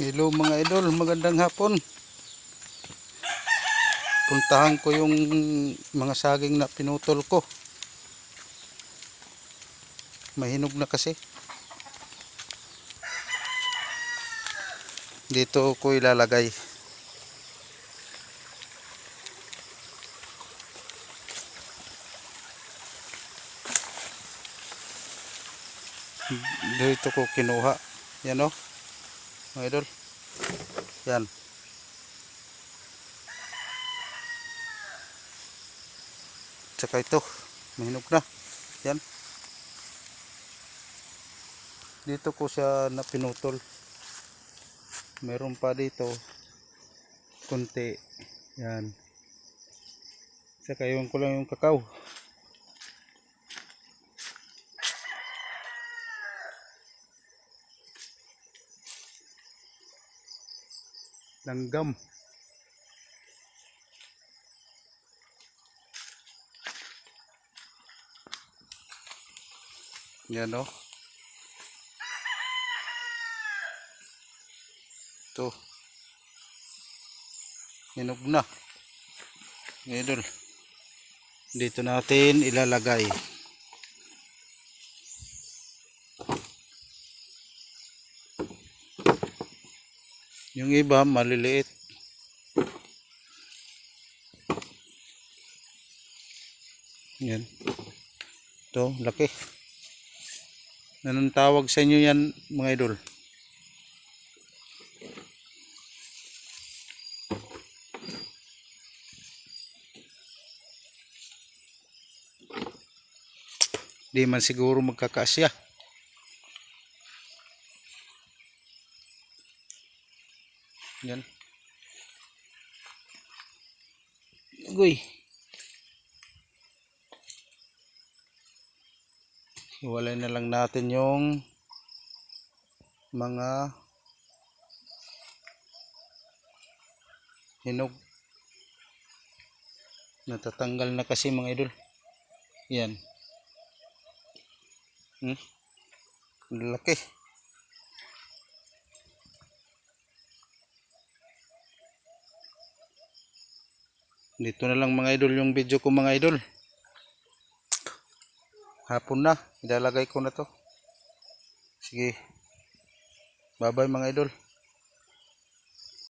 Hello mga idol, magandang hapon. Puntahan ko yung mga saging na pinutol ko. Mahinog na kasi. Dito ko ilalagay. Dito ko kinuha. Yan o. Mga idol. Yan. Tsaka ito. Mahinog na. Yan. Dito ko siya napinutol. Meron pa dito. Kunti. Yan. Tsaka iwan ko lang yung kakao. Langgam. Yan o. Ito. Hinog na. Idol. Dito natin ilalagay. Yung iba maliliit. Yan. Ito, laki. Anong tawag sa inyo yan, mga idol? Di man siguro magkakasya. Yan. Uy. Iwalay na lang natin yung mga hinog. Natatanggal na kasi mga idol. Yan. Hmm? Laki. Dito na lang mga idol yung video ko mga idol. Hapon na. Ilalagay ko na to. Sige. Bye bye mga idol.